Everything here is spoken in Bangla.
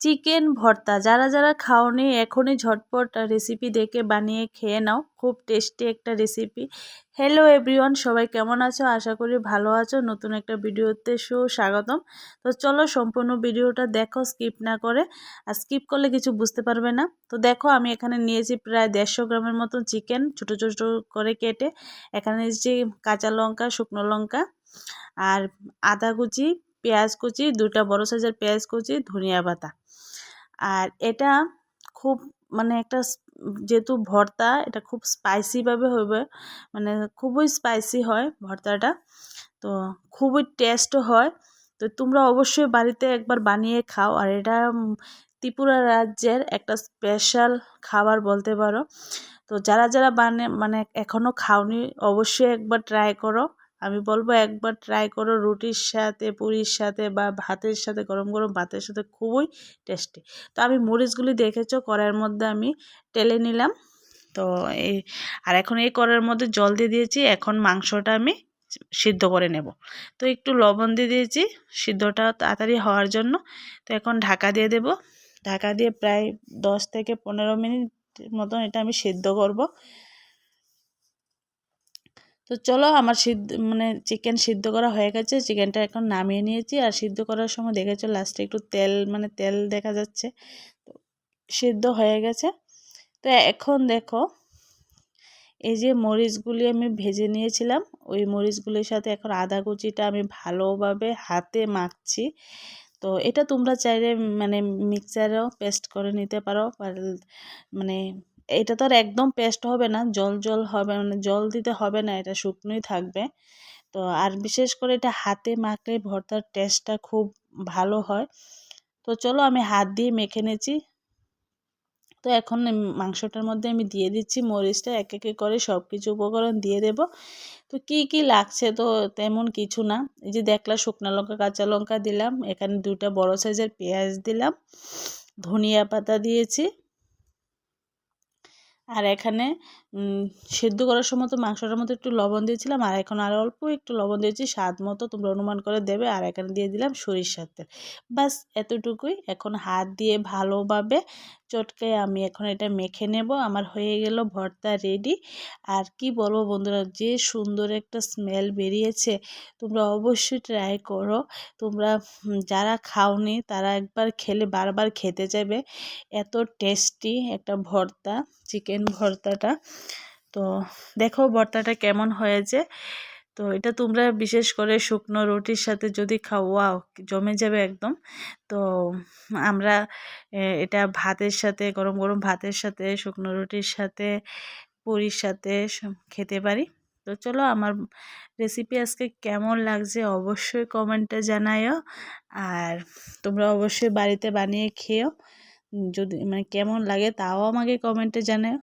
চিকেন ভর্তা। যারা যারা খাওনি, এখনই ঝটপট রেসিপি দেখে বানিয়ে খেয়ে নাও। খুব টেস্টি একটা রেসিপি হ্যালো এভরিওয়ান সবাই কেমন আছো? আশা করি ভালো আছো। নতুন একটা ভিডিওতে সুস্বাগতম। তো চলো সম্পূর্ণ ভিডিওটা দেখো স্কিপ না করে। আর স্কিপ করলে কিছু বুঝতে পারবে না। তো দেখো, আমি এখানে নিয়েছি প্রায় দেড়শো গ্রামের মতন চিকেন, ছোটো ছোটো করে কেটে। এখানে নিয়েছি কাঁচা লঙ্কা, শুকনো লঙ্কা আর আদা কুচি, পেঁয়াজ কুচি, দুটা বড় সাইজের পেঁয়াজ কুচি, ধনিয়া পাতা। আর এটা খুব মানে একটা যেহেতু ভর্তা, এটা খুব স্পাইসিভাবে হবে মানে খুবই স্পাইসি হয় ভর্তাটা। তো খুবই টেস্টও হয়। তো তোমরা অবশ্যই বাড়িতে একবার বানিয়ে খাও। আর এটা ত্রিপুরা রাজ্যের একটা স্পেশাল খাবার বলতে পারো। তো যারা যারা বানে মানে এখনও খাওনি, অবশ্যই একবার ট্রাই করো। আমি বলব একবার ট্রাই করো রুটির সাথে, পুরির সাথে বা ভাতের সাথে, গরম গরম ভাতের সাথে খুবই টেস্টি তো আমি মরিচগুলি দেখেছ? কড়াইয়ের মধ্যে আমি টেলে নিলাম। তো এই, আর এখন এই কড়াইয়ের মধ্যে জল দিয়ে দিয়েছি। এখন মাংসটা আমি সিদ্ধ করে নেব। তো একটু লবণ দিয়ে দিয়েছি সিদ্ধটা তাড়াতাড়ি হওয়ার জন্য। তো এখন ঢাকা দিয়ে দেব। ঢাকা দিয়ে প্রায় দশ থেকে পনেরো মিনিট মতন এটা আমি সিদ্ধ করব। তো চলো আমার সিদ্ধ মানে চিকেন সিদ্ধ করা হয়ে গেছে। চিকেনটা এখন নামিয়ে নিয়েছি আর সিদ্ধ করার সময় দেখেছ লাস্টে একটু তেল মানে তেল দেখা যাচ্ছে। সিদ্ধ হয়ে গেছে। তো এখন দেখো, এই যে মরিচগুলি আমি ভেজে নিয়েছিলাম, ওই মরিচগুলির সাথে এখন আদা কুচিটা আমি ভালোভাবে হাতে মাখছি। তো এটা তোমরা চাইলে মানে মিক্সারেও পেস্ট করে নিতে পারো মানে এটা তো আর একদম পেস্ট হবে না, জল জল হবে মানে জল দিতে হবে না, এটা শুকনোই থাকবে। তো আর বিশেষ করে এটা হাতে মাখলে ভর্তার টেস্টটা খুব ভালো হয়। তো চলো আমি হাত দিয়ে মেখে নিয়েছি তো এখন মাংসটার মধ্যে আমি দিয়ে দিচ্ছি মরিচটা, এক একে করে সব কিছু উপকরণ দিয়ে দেব। তো কি কি লাগছে তো তেমন কিছু না। এই যে দেখলা শুকনো লঙ্কা, কাঁচা লঙ্কা দিলাম, এখানে দুটা বড় সাইজের পেঁয়াজ দিলাম, ধনিয়া পাতা দিয়েছি। আর এখানে সেদ্ধ করার সময় তো মাংসটার মধ্যে একটু লবণ দিয়েছিলাম, আর এখন আর অল্প একটু লবণ দিয়েছি, স্বাদ মতো তোমরা অনুমান করে দেবে, আর এখানে দিয়ে দিলাম সরিষার তেল। ব্যাস, এতটুকুই। এখন হাত দিয়ে ভালোভাবে চটকে আমি এখন এটা মেখে নেব। আমার হয়ে গেল ভর্তা রেডি আর কি বলব বন্ধুরা, যে সুন্দর একটা স্মেল বেরিয়েছে, তোমরা অবশ্যই ট্রাই করো। তোমরা যারা খাওনি তারা একবার খেলে, বারবার খেতে যাবে। এত টেস্টি একটা ভর্তা চিকেন ভর্তাটা। তো দেখো ভর্তাটা কেমন হয়েছে। তো এটা তোমরা বিশেষ করে শুকনো রুটির সাথে যদি খাও, ওয়াও, জমে যাবে একদম। তো আমরা এটা ভাতের সাথে, গরম গরম ভাতের সাথে, শুকনো রুটির সাথে, পুরীর সাথে খেতে পারি। তো চলো আমার রেসিপি আজকে কেমন লাগছে অবশ্যই কমেন্টে জানাইও আর তোমরা অবশ্যই বাড়িতে বানিয়ে খেও যদি মানে কেমন লাগে তাও আমাকে কমেন্টে জানাও